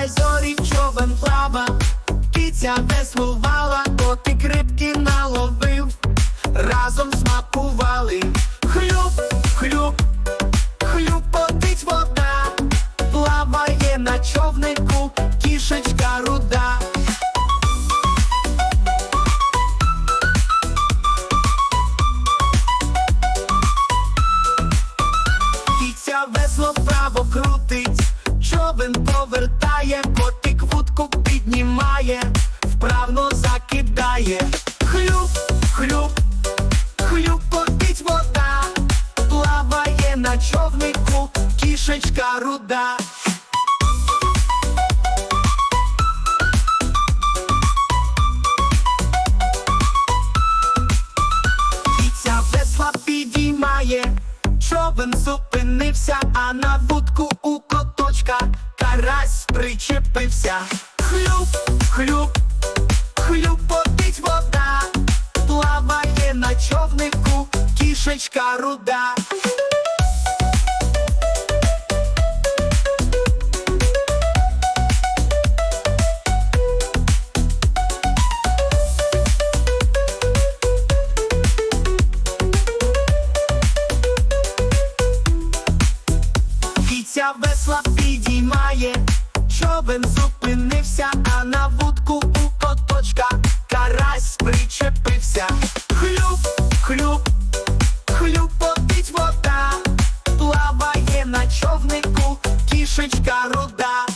Знай зорі човен плава, кіця веслувала, котик крипки наловив, разом смакували. Хлюб, хлюб, хлюб подить вода, плаває на човнику, кішечка рута. човен повертає, котик вудку піднімає, вправно закидає. Хлюп, хлюп, хлюп, котить вода, плаває на човнику, кішечка руда. Човен зупинився, а на вудку у причепився. Хлюп, хлюп, хлюпотить вода, плаває на човнику кішечка руда. Кіця весла підіймає, човен зупинився, а на вудку у коточка карась причепився. Хлюп, хлюп, хлюпотить вода, плаває на човнику, кішечка руда.